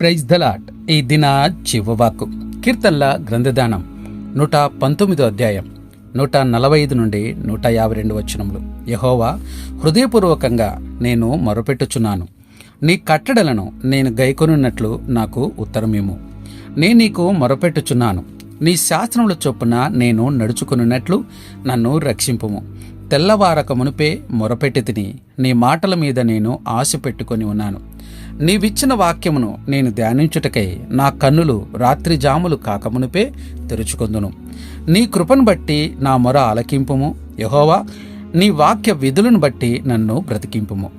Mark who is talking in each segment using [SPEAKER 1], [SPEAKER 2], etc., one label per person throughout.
[SPEAKER 1] Praise దలాట్ ఈ దిన చివవాకు కీర్తనల గ్రంథదానం నూట పంతొమ్మిదో అధ్యాయం నూట నలభై ఐదు నుండి నూట యాభై రెండు వచనములు. యహోవా హృదయపూర్వకంగా నేను మొరపెట్టుచున్నాను. నీ కట్టడలను నేను గైకొనున్నట్లు నాకు ఉత్తరమేము నేను నీకు మొరపెట్టుచున్నాను. నీ శాస్త్రముల చొప్పున నేను నడుచుకున్నట్లు నన్ను రక్షింపుము. తెల్లవారక మునిపే మొరపెట్టి తిని నీ మాటల మీద నేను ఆశ పెట్టుకొని ఉన్నాను. నీవిచ్చిన వాక్యమును నేను ధ్యానించుటకై నా కన్నులు రాత్రి జాములు కాకమునిపే తెరుచుకొందును. నీ కృపను బట్టి నా మొర ఆలకింపుము యహోవా. నీ వాక్య విధులను బట్టి నన్ను బ్రతికింపుము.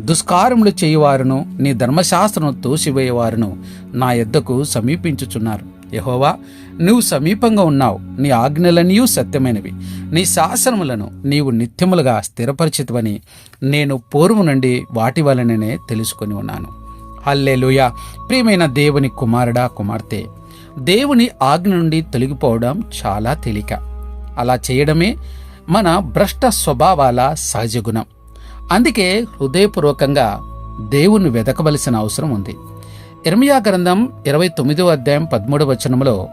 [SPEAKER 1] దుష్కారములు చేయువారును నీ ధర్మశాస్త్రను తోసివేయవారును నా ఎద్దకు సమీపించుచున్నారు. యహోవా నువ్వు సమీపంగా ఉన్నావు. నీ ఆజ్ఞలన్నీ సత్యమైనవి. నీ శాసనములను నీవు నిత్యములుగా స్థిరపరిచితవని నేను పూర్వం నుండి వాటి వలననే తెలుసుకొని ఉన్నాను. హల్లేలుయ. ప్రియమైన దేవుని కుమారుడా కుమార్తె దేవుని ఆజ్ఞ నుండి తొలగిపోవడం చాలా తేలిక. అలా చేయడమే మన భ్రష్ట స్వభావాల సహజ గుణం అందుకే హృదయపూర్వకంగా దేవుణ్ణి వెదకవలసిన అవసరం ఉంది. ఇర్మియా గ్రంథం ఇరవై తొమ్మిదో అధ్యాయం పదమూడవ వచనంలో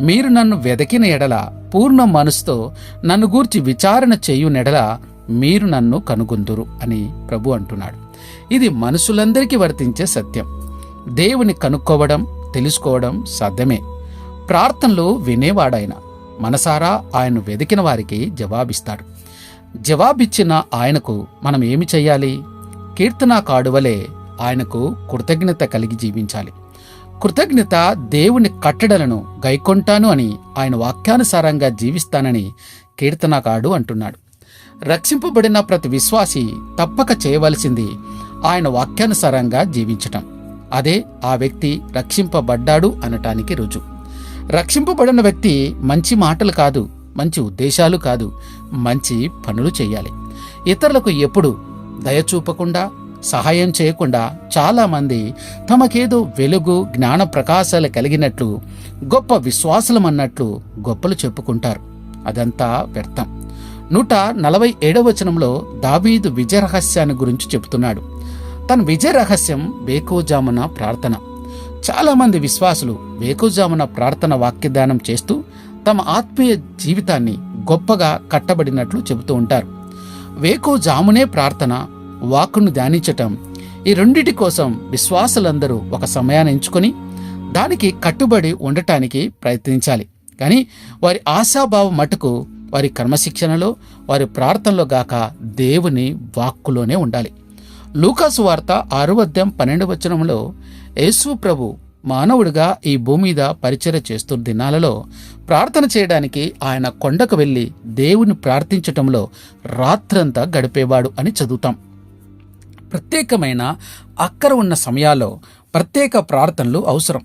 [SPEAKER 1] మీరు నన్ను వెదకిన ఎడల పూర్ణ మనసుతో నన్ను గూర్చి విచారణ చేయు నెడల మీరు నన్ను కనుగొందురు అని ప్రభు అంటున్నాడు. ఇది మనుషులందరికీ వర్తించే సత్యం. దేవుని కనుక్కోవడం తెలుసుకోవడం సాధ్యమే. ప్రార్థనలు వినేవాడాయన. మనసారా ఆయన వెదికిన వారికి జవాబిస్తాడు. జవాబిచ్చిన ఆయనకు మనం ఏమి చేయాలి కీర్తనా కాడువలే ఆయనకు కృతజ్ఞత కలిగి జీవించాలి. కృతజ్ఞత దేవుని కట్టడలను గైకొంటాను అని ఆయన వాక్యానుసారంగా జీవిస్తానని కీర్తనకాడు అంటున్నాడు. రక్షింపబడిన ప్రతి విశ్వాసి తప్పక చేయవలసింది ఆయన వాక్యానుసారంగా జీవించటం. అదే ఆ వ్యక్తి రక్షింపబడ్డాడు అనటానికి రుజువు. రక్షింపబడిన వ్యక్తి మంచి మాటలు కాదు మంచి ఉద్దేశాలు కాదు మంచి పనులు చేయాలి. ఇతరులకు ఎప్పుడు దయ చూపకుండా సహాయం చేయకుండా చాలామంది తమకేదో వెలుగు జ్ఞాన ప్రకాశాలు కలిగినట్లు గొప్ప విశ్వాసులమన్నట్లు గొప్పలు చెప్పుకుంటారు. అదంతా వ్యర్థం. నూట నలభై ఏడవ వచనంలో దావీదు విజయ రహస్యాన్ని గురించి చెబుతున్నాడు. తన విజయ రహస్యం వేకోజామున ప్రార్థన. చాలామంది విశ్వాసులు వేకోజామున ప్రార్థన వాక్యదానం చేస్తూ తమ ఆత్మీయ జీవితాన్ని గొప్పగా కట్టబడినట్లు చెబుతూ ఉంటారు. వేకోజామునే ప్రార్థన వాక్కును ధ్యానించటం ఈ రెండిటి కోసం విశ్వాసులందరూ ఒక సమయాన్ని ఎంచుకొని దానికి కట్టుబడి ఉండటానికి ప్రయత్నించాలి. కానీ వారి ఆశాభావం మటుకు వారి కర్మశిక్షణలో వారి ప్రార్థనలో గాక దేవుని వాక్కులోనే ఉండాలి. లూకాసు వార్త ఆరు అధ్యాయం పన్నెండు వచనంలో యేసు ప్రభు మానవుడిగా ఈ భూమి మీద పరిచయ చేస్తున్న దినాలలో ప్రార్థన చేయడానికి ఆయన కొండకు వెళ్ళి దేవుని ప్రార్థించటంలో రాత్రంతా గడిపేవాడు అని చదువుతాం. ప్రత్యేకమైన అక్కర ఉన్న సమయాల్లో ప్రత్యేక ప్రార్థనలు అవసరం.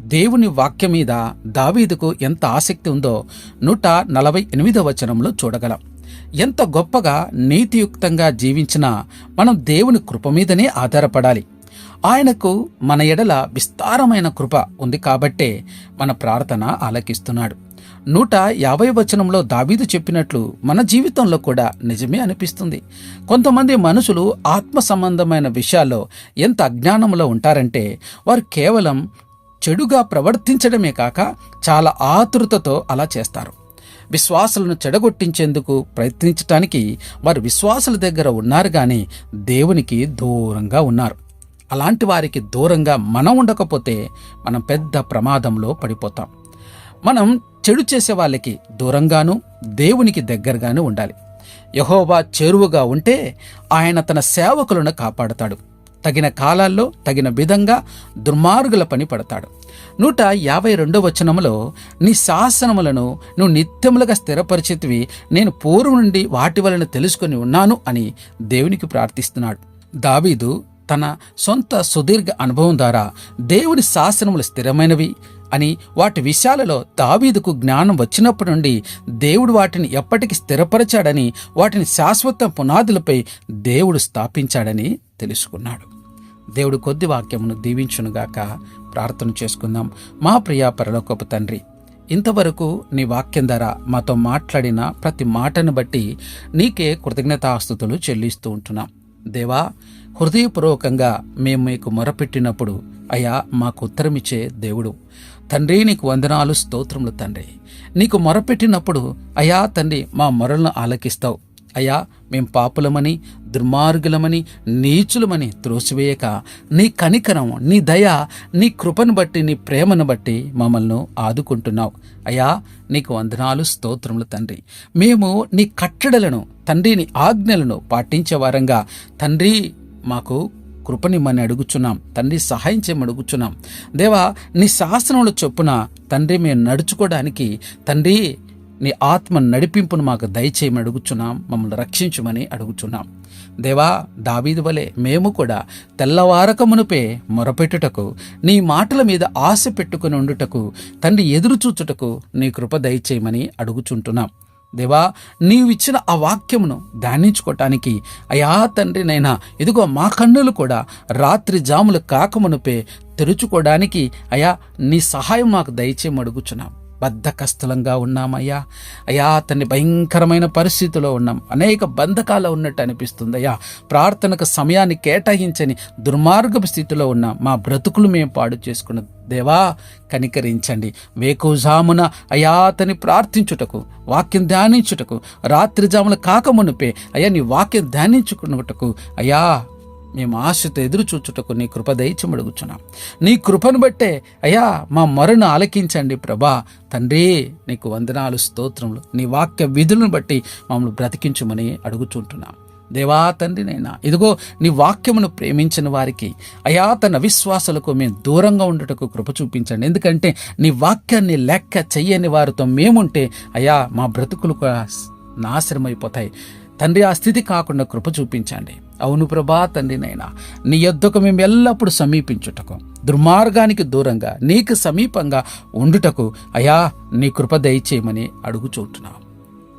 [SPEAKER 1] దేవుని వాక్యం మీద దావీదుకు ఎంత ఆసక్తి ఉందో నూట నలభై ఎనిమిదవ వచనంలో చూడగలం. ఎంత గొప్పగా నీతియుక్తంగా జీవించినా మనం దేవుని కృప మీదనే ఆధారపడాలి. ఆయనకు మన ఎడల విస్తారమైన కృప ఉంది కాబట్టే మన ప్రార్థన ఆలకిస్తున్నాడు. నూట యాభై వచనంలో దావీదు చెప్పినట్లు మన జీవితంలో కూడా నిజమే అనిపిస్తుంది. కొంతమంది మనుషులు ఆత్మ సంబంధమైన విషయాల్లో ఎంత అజ్ఞానంలో ఉంటారంటే వారు కేవలం చెడుగా ప్రవర్తించడమే కాక చాలా ఆతృతతో అలా చేస్తారు. విశ్వాసులను చెడగొట్టించేందుకు ప్రయత్నించటానికి వారు విశ్వాసుల దగ్గర ఉన్నారు కానీ దేవునికి దూరంగా ఉన్నారు. అలాంటి వారికి దూరంగా మనం ఉండకపోతే మనం పెద్ద ప్రమాదంలో పడిపోతాం. మనం చెడు చేసే వాళ్ళకి దూరంగాను దేవునికి దగ్గరగాను ఉండాలి. యహోవా చేరువుగా ఉంటే ఆయన తన సేవకులను కాపాడతాడు. తగిన కాలాల్లో తగిన విధంగా దుర్మార్గుల పని పడతాడు. నూట యాభై రెండో వచనములో నీ శాసనములను నువ్వు నిత్యములుగా స్థిరపరిచితివి నేను పూర్వం నుండి వాటి వలన తెలుసుకొని ఉన్నాను అని దేవునికి ప్రార్థిస్తున్నాడు. దావీదు తన సొంత సుదీర్ఘ అనుభవం ద్వారా దేవుని శాసనములు స్థిరమైనవి అని వాటి విషయాలలో దావీదుకు జ్ఞానం వచ్చినప్పటి నుండి దేవుడు వాటిని ఎప్పటికి స్థిరపరచాడని వాటిని శాశ్వత పునాదులపై దేవుడు స్థాపించాడని తెలుసుకున్నాడు. దేవుడు కొద్ది వాక్యమును దీవించునుగాక ప్రార్థన చేసుకుందాం. మా ప్రియ పరలోకపు తండ్రి ఇంతవరకు నీ వాక్యం ధర మాతో మాట్లాడిన ప్రతి మాటను బట్టి నీకే కృతజ్ఞతాస్తుతులు చెల్లిస్తూ ఉంటున్నాం. దేవా హృదయపూర్వకంగా మేము మీకు మొరపెట్టినప్పుడు అయా మాకు ఉత్తరమిచ్చే దేవుడు. తండ్రి నీకు వందనాలు స్తోత్రములు తండ్రి. నీకు మొరపెట్టినప్పుడు అయా తండ్రి మా మొరలను ఆలకిస్తావు. అయ్యా మేం పాపులమని దుర్మార్గులమని నీచులమని త్రోసివేయక. నీ కనికరం నీ దయ నీ కృపను బట్టి నీ ప్రేమను బట్టి మమ్మల్ని ఆదుకుంటున్నావు. అయ్యా నీకు వందనాలు స్తోత్రములు తండ్రి. మేము నీ కట్టడలను తండ్రిని ఆజ్ఞలను పాటించే వారంగా. తండ్రి మాకు కృపనిమ్మని అడుగుచున్నాం. తండ్రి సహాయం చేయమని అడుగుచున్నాం. దేవా నీ శాసనముల చొప్పున తండ్రి మేము నడుచుకోవడానికి తండ్రి నీ ఆత్మ నడిపింపును మాకు దయచేయమని అడుగుచున్నాం. మమ్మల్ని రక్షించమని అడుగుచున్నాం. దేవా దావీదు వలె మేము కూడా తెల్లవారక మునుపే మొరపెట్టుటకు నీ మాటల మీద ఆశ పెట్టుకుని ఉండుటకు తండ్రి ఎదురు చూచుటకు నీ కృప దయచేయమని అడుగుచుంటున్నాం. దేవా నీవిచ్చిన ఆ వాక్యమును ధ్యానించుకోవటానికి అయా తండ్రి నైనా ఇదిగో మా కన్నులు కూడా రాత్రి జాములు కాకమునుపే తెరుచుకోవడానికి అయా నీ సహాయం మాకు దయచేయమడుగుచున్నాం బద్ధకస్థలంగా ఉన్నామయ్యా. అయ్యా అతన్ని భయంకరమైన పరిస్థితిలో ఉన్నాం. అనేక బంధకాలు ఉన్నట్టు అనిపిస్తుంది అయ్యా ప్రార్థనకు సమయాన్ని కేటాయించని దుర్మార్గపు స్థితిలో ఉన్నాం. మా బ్రతుకులు మేము పాడు చేసుకున్న దేవా కనికరించండి. వేకుజామున అయా అతని ప్రార్థించుటకు వాక్యం ధ్యానించుటకు రాత్రి జామున కాకమునుపే అయ్యా నీ వాక్యం ధ్యానించుకున్నటకు అయ్యా మేము ఆశతో ఎదురు చూచుటకు నీ కృప దయచమడుగుచున్నాం నీ కృపను బట్టే అయ్యా మా మొరను ఆలకించండి ప్రభా. తండ్రి నీకు వందనాలు స్తోత్రములు నీ వాక్య విధులను బట్టి మమ్మల్ని బ్రతికించమని అడుగుచుంటున్నాం. దేవా తండ్రినైనా ఇదిగో నీ వాక్యమును ప్రేమించిన వారికి అయా తన విశ్వాసాలకు మేము దూరంగా ఉండటకు కృప చూపించండి. ఎందుకంటే నీ వాక్యాన్ని లెక్క చెయ్యని వారితో మేముంటే అయా మా బ్రతుకులు కూడా నాశనమైపోతాయి. తండ్రి ఆ స్థితి కాకుండా కృప చూపించండి. అవును ప్రభా తండ్రినైనా నీ యొద్దకు మేము ఎల్లప్పుడూ సమీపించుటకు దుర్మార్గానికి దూరంగా నీకు సమీపంగా ఉండుటకు అయా నీ కృప దయచేయమని అడుగుచూటున్నాం.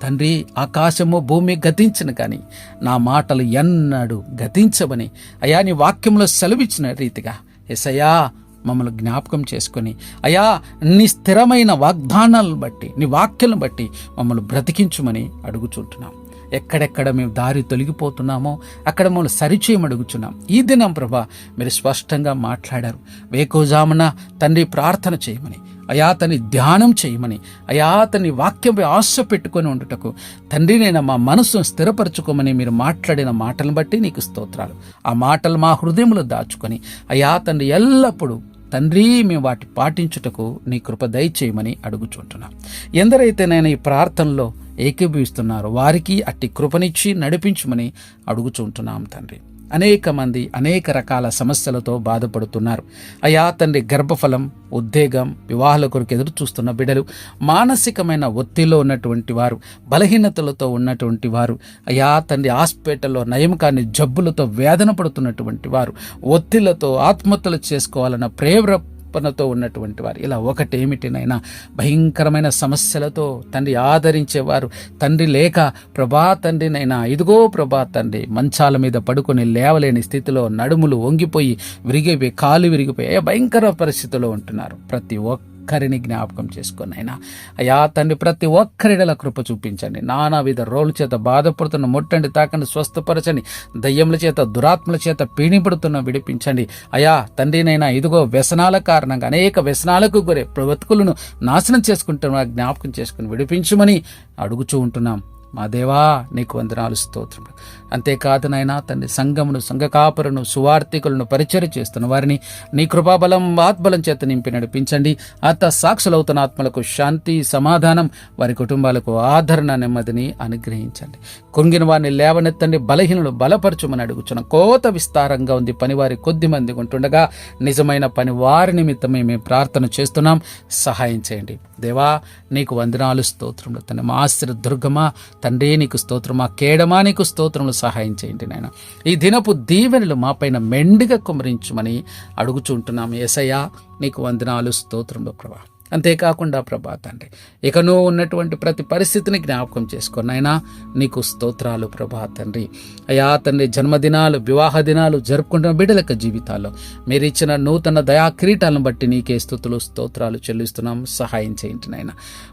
[SPEAKER 1] తండ్రి ఆకాశము భూమి గతించిన కానీ నా మాటలు ఎన్నడు గతించమని అయా నీ వాక్యంలో సెలవిచ్చిన రీతిగా ఎసయా మమ్మల్ని జ్ఞాపకం చేసుకొని అయా నీ స్థిరమైన వాగ్దానాలను బట్టి నీ వాక్యాలను బట్టి మమ్మల్ని బ్రతికించుమని అడుగుచుంటున్నాం. ఎక్కడెక్కడ మేము దారి తొలగిపోతున్నామో అక్కడ మమ్మల్ని సరిచేయం అడుగుచున్నాం. ఈ దినం ప్రభా మీరు స్పష్టంగా మాట్లాడారు. వేకోజామున తండ్రి ప్రార్థన చేయమని అయా అతని ధ్యానం చేయమని అయా అతని వాక్యంపై ఆశ పెట్టుకొని ఉండుటకు తండ్రి నేను మా మనసును స్థిరపరచుకోమని మీరు మాట్లాడిన మాటలను బట్టి నీకు స్తోత్రాలు. ఆ మాటలు మా హృదయంలో దాచుకొని అయా తండ్రి ఎల్లప్పుడూ తండ్రి మేము వాటి పాటించుటకు నీ కృప దయచేయమని అడుగుచుంటున్నాం. ఎందరైతే నేను ఈ ప్రార్థనలో ఏకీభవిస్తున్నారో వారికి అట్టి కృపనిచ్చి నడిపించమని అడుగుచుంటున్నాం తండ్రి. అనేక మంది అనేక రకాల సమస్యలతో బాధపడుతున్నారు. అయా తండ్రి గర్భఫలం ఉద్వేగం వివాహాల కొరకు ఎదురు చూస్తున్న బిడ్డలు మానసికమైన ఒత్తిడిలో ఉన్నటువంటి వారు బలహీనతలతో ఉన్నటువంటి వారు అయా తండ్రి హాస్పిటల్లో నయం కాని జబ్బులతో వేదన పడుతున్నటువంటి వారు ఒత్తిళ్ళతో ఆత్మహత్యలు చేసుకోవాలన్న ప్రేర పనతో ఉన్నటువంటి వారు. ఇలా ఒకటేమిటినైనా భయంకరమైన సమస్యలతో తండ్రి ఆదరించేవారు. తండ్రి లేక ప్రభా తండ్రినైనా ఇదిగో ప్రభా తండ్రి మంచాల మీద పడుకొని లేవలేని స్థితిలో నడుములు వంగిపోయి విరిగిపోయి కాలు విరిగిపోయి భయంకర పరిస్థితిలో ఉంటున్నారు. ప్రతి ఒక్క ఒక్కరిని జ్ఞాపకం చేసుకొని అయినా అయా తండ్రి ప్రతి ఒక్కరిడల కృప చూపించండి. నానా విధ రోడ్ల చేత బాధపడుతున్న ముట్టండి తాకండి స్వస్థపరచండి దయ్యముల చేత దురాత్మల చేత పీణిపడుతున్న విడిపించండి. అయా తండ్రినైనా ఇదిగో వ్యసనాల కారణంగా అనేక వ్యసనాలకు గురే బ్రతుకులను నాశనం చేసుకుంటున్న జ్ఞాపకం చేసుకుని విడిపించమని అడుగుచూ ఉంటున్నాం. మా దేవా నీకు వందనాలు స్తోత్రములు అంతేకాదు నాయన తండ్రి సంఘమును సంఘకాపులను సువార్థికులను పరిచయం చేస్తున్న వారిని నీ కృపాబలం ఆత్మలం చేత నింపి నడిపించండి. అత్త సాక్షులవుతున్న ఆత్మలకు శాంతి సమాధానం వారి కుటుంబాలకు ఆదరణ నెమ్మదిని అనుగ్రహించండి. కుంగిన వారిని లేవనెత్తండి బలహీనులు బలపరచుమని అడుగుచున్న కోత విస్తారంగా ఉంది. పనివారి కొద్ది మంది ఉంటుండగా నిజమైన పని వారి నిమిత్తమే మేము ప్రార్థన చేస్తున్నాం. సహాయం చేయండి. దేవా నీకు వందనాలు స్తోత్రములు. తన మా ఆశ్ర దుర్గమా తండ్రి నీకు స్తోత్రం మా కేడమా నీకు స్తోత్రములు సహాయం చేయండి నాయన. ఈ దినపు దీవెనలు మాపైన మెండుగా కుమరించమని అడుగుచుంటున్నాం. ఎసయ్యా నీకు వందనాలు స్తోత్రంలో ప్రభా. అంతేకాకుండా ప్రభా తండ్రి ఇక నువ్వు ఉన్నటువంటి ప్రతి పరిస్థితిని జ్ఞాపకం చేసుకొని అయినా నీకు స్తోత్రాలు ప్రభా తండ్రి. అయా తండ్రి జన్మదినాలు వివాహ దినాలు జరుపుకుంటున్న బిడ్డల యొక్క జీవితాల్లో మీరు ఇచ్చిన నూతన దయా కిరీటాలను బట్టి నీకే స్థుతులు స్తోత్రాలు చెల్లిస్తున్నాం. సహాయం చేయండి నాయన.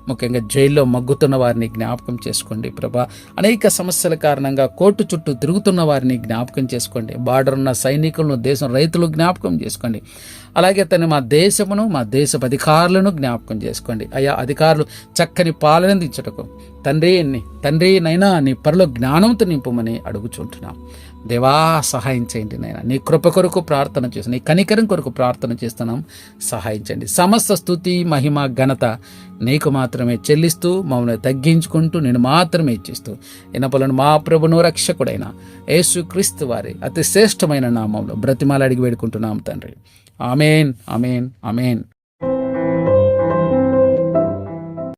[SPEAKER 1] ముఖ్యంగా జైల్లో మగ్గుతున్న వారిని జ్ఞాపకం చేసుకోండి ప్రభా. అనేక సమస్యల కారణంగా కోర్టు చుట్టూ తిరుగుతున్న వారిని జ్ఞాపకం చేసుకోండి. బార్డర్ ఉన్న సైనికులను దేశం రైతులు జ్ఞాపకం చేసుకోండి. అలాగే తను మా దేశమును మా దేశ అధికారులను జ్ఞాపకం జ్ఞాపకం చేసుకోండి. అయ్యా అధికారులు చక్కని పాలన దించటకు తండ్రి తండ్రి నైనా నీ పరలో జ్ఞానంతో నింపమని అడుగుచుంటున్నాం. దేవా సహాయం చేయండి నైనా నీ కృప కొరకు ప్రార్థన చేస్తున్నాం నీ కనికరం కొరకు ప్రార్థన చేస్తున్నాం. సహాయం చేయండి. సమస్త స్థుతి మహిమ ఘనత నీకు మాత్రమే చెల్లిస్తూ మమ్మల్ని తగ్గించుకుంటూ నేను మాత్రమే ఇచ్చిస్తూ ఇనపలను మా ప్రభును రక్షకుడైన యేసుక్రీస్తు వారి అతి శ్రేష్టమైన నామంలో బ్రతిమాల అడిగి వేడుకుంటున్నాం తండ్రి. Amen amen amen.